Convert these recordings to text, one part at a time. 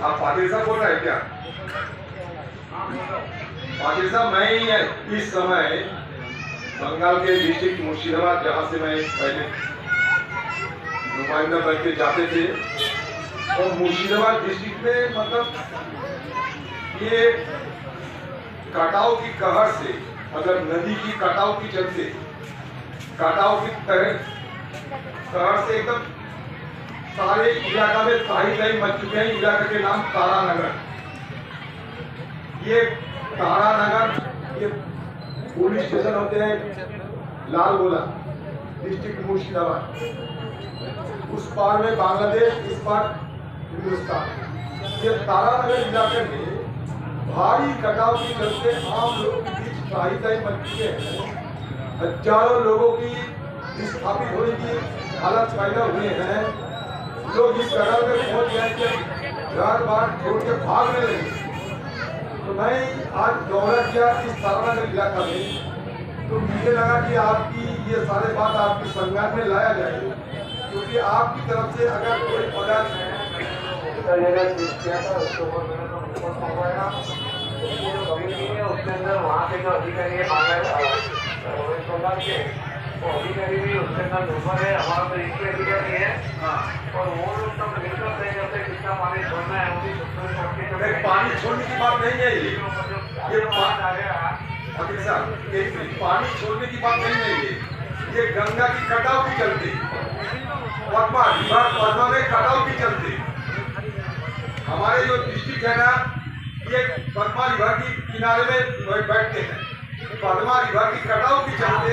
आप पाटिल साहब बोल रहे हैं क्या? पाटिल साहब, मैं ही इस समय बंगाल के डिस्ट्रिक्ट मुर्शिदाबाद, जहाँ से मैं पहले नुमाइंदा बन के जाते थे और मुर्शिदाबाद डिस्ट्रिक्ट में मतलब ये कटाव की कहर से मतलब नदी की कटाव की चलते, कटाव की तरह, कहर से एकदम सारे इलाका में ताही ताही मच चुके हैं, इलाका के नाम तारानगर। ये तारानगर, ये पुलिस स्टेशन होते हैं लाल गोला डिस्ट्रिक्ट मुर्शिदाबाद। उस पार में बांग्लादेश, इस पार हिंदुस्तान। ये तारानगर इलाके में भारी कटाव के चलते आम लोगों के बीच ताही मच चुके हैं। हज़ारों लोगों की विस्थापित होने की हालत पैदा हुए हैं। लोग इस कगार में पहुँच गए कि घर बार छोड़ के भागने लगे तो मैं आज दौरा किया, इस तारानगर इलाका में। तो मुझे लगा कि आपकी ये सारे बात आपके संज्ञान में लाया जाए। क्योंकि आपकी तरफ़ से अगर कोई पदार्थ उसके तो जो कम्युनिटी है अंदर वहाँ के जो अधिकारी है बांग्लादेश के है हमारा तो एक ही है और वो लोग करते कितना पानी छोड़ना है पानी छोड़ने की बात नहीं है ये। आ गया साहब पानी छोड़ने की बात नहीं है ये। गंगा की कटाव की चलते। में कटाव की चलते। हमारे जो डिस्ट्रिक्ट है ना, ये पद्मा रिवर के किनारे में बैठते हैं। पद्मा रिवर की कटाव की चलते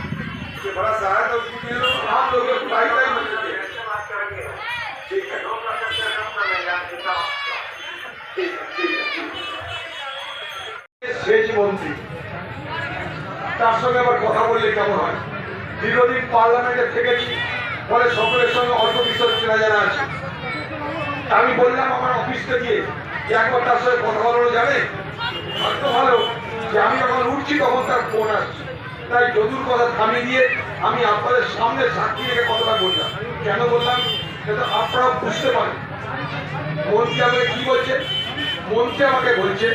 মন্ত্রী তার সঙ্গে আবার কথা বললে কেমন হয়? দীর্ঘদিন পার্লামেন্টে থেকেছি ফলে সকলের সঙ্গে অল্প বিস্তর চেনা জানা আছে। আমি বললাম আমার অফিসকে গিয়ে যে একবার তার সঙ্গে কথা বলানো যাবে? ভাগ্য ভালো, যে আমি যখন উঠছি তখন তার ফোন আসছে। তাই যদুর কথা থামিয়ে দিয়ে আমি আপনাদের সামনে সাক্ষী রেখে কথাটা বললাম। কেন বললাম? যাতে আপনারা বুঝতে পারেন। মন্ত্রী আমাকে কি বলছে? মন্ত্রী আমাকে বলছে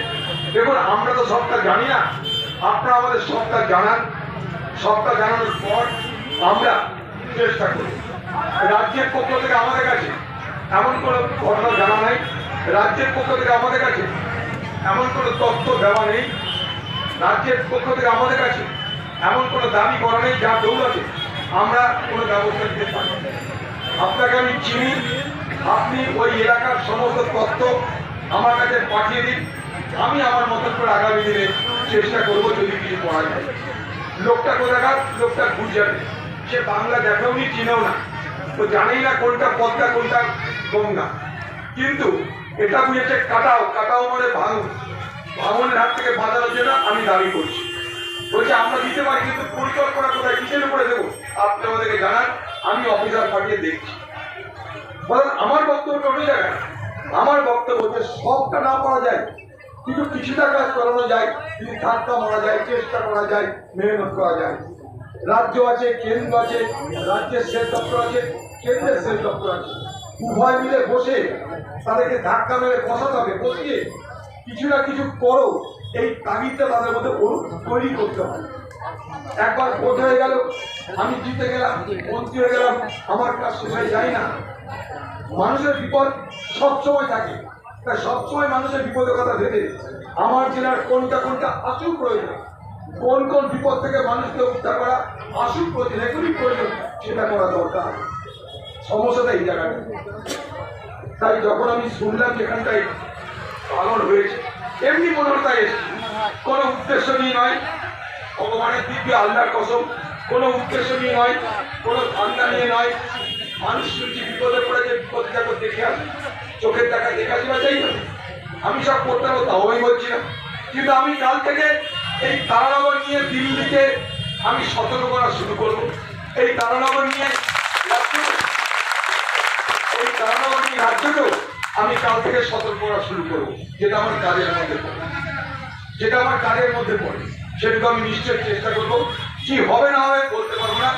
দেখুন আমরা তো সবটা জানি না, আপনারা আমাদের সবটা জানান। সবটা জানানোর পর আমরা চেষ্টা করি। রাজ্যের পক্ষ থেকে আমাদের কাছে এমন কোনো ঘটনা জানা নাই। রাজ্যের পক্ষ থেকে আমাদের কাছে এমন কোনো তথ্য দেওয়া নেই। রাজ্যের পক্ষ থেকে আমাদের কাছে এমন কোনো দাবি করা নেই যা দৌড়াতে আমরা কোনো ব্যবস্থা নিতে পারি আপনাকে আমি চিনি, আপনি ওই এলাকার সমস্ত তথ্য আমার কাছে পাঠিয়ে দিন। আমি আমার মতন করে আগামী দিনে চেষ্টা করব যদি কিছু করা যায় লোকটা কোথাকার? লোকটা গুজরাটে। সে বাংলা দেখাও নি, চিনেও না। তো জানেই না কোনটা পদ্মা, কোনটা গঙ্গা। কিন্তু এটা বুঝেছে কাটাও কাটাও মানে ভাঙন ভাঙনের হাত থেকে বাঁচানোর জন্য আমি দাবি করছি। বলছে, আমরা দিতে পারি, কিন্তু পরিকল্পনা কোথায়? কিসের উপরে দেবো? আপনি আমাদেরকে জানান, আমি অফিসার পাঠিয়ে দেখছি। বলেন, আমার বক্তব্যটা অন্য জায়গায় আমার বক্তব্য সবটা না পাওয়া যায়। কিন্তু কিছুটা কাজ করানো যায় যদি ধাক্কা মারা যায়, চেষ্টা করা যায়, মেহনত করা যায়। রাজ্য আছে, কেন্দ্র আছে, রাজ্যের সেচ দপ্তর আছে, কেন্দ্রের সেচ দপ্তর আছে। উভয় মিলে বসে তাদেরকে ধাক্কা মেরে বসাতে হবে, বসিয়ে কিছু না কিছু করো, এই তাগিদটা তাদের মধ্যে তৈরি করতে হবে। একবার ভোট হয়ে গেল, আমি জিতে গেলাম, মন্ত্রী হয়ে গেলাম, আমার কাজ শেষায় যায় না। মানুষের বিপদ সবসময় থাকে। তাই সবসময় মানুষের বিপদের কথা ভেবে আমার জেলার কোনটা কোনটা আসুক প্রয়োজন? কোন কোন বিপদ থেকে মানুষকে উদ্ধার করা আসুক প্রয়োজন? এগুলি প্রয়োজন, সেটা করা দরকার। সমস্যাটা এই জায়গাটা তাই যখন আমি শুনলাম যে এখানটায় পালন হয়েছে, এমনি মনোরতা এসেছে। কোনো উদ্দেশ্য নিয়ে নয়, ভগবানের দিব্য আল্লাহর কসম, কোনো উদ্দেশ্য নিয়ে নয়, কোনো ধান্দা নিয়ে নয়। মানুষ শুনছি বিপদে পড়েছে বিপদ দেখো দেখে আসে। চোখের দেখা দেখে আসি বা চাই না। আমি সব করতে পারব তাও আমি বলছি না। কিন্তু আমি কাল থেকে এই তারানগর নিয়ে দিল্লিকে আমি সতর্ক করা শুরু করব। এই তারানগর নিয়ে এই তারানগর নিয়ে রাজ্যকেও আমি কাল থেকে সতর্ক করা শুরু করব, যেটা আমার কাজের মধ্যে পড়ে। যেটা আমার কাজের মধ্যে পড়ে, সেটুকু আমি নিশ্চয়ই চেষ্টা করব। কি হবে না হবে বলতে পারব না।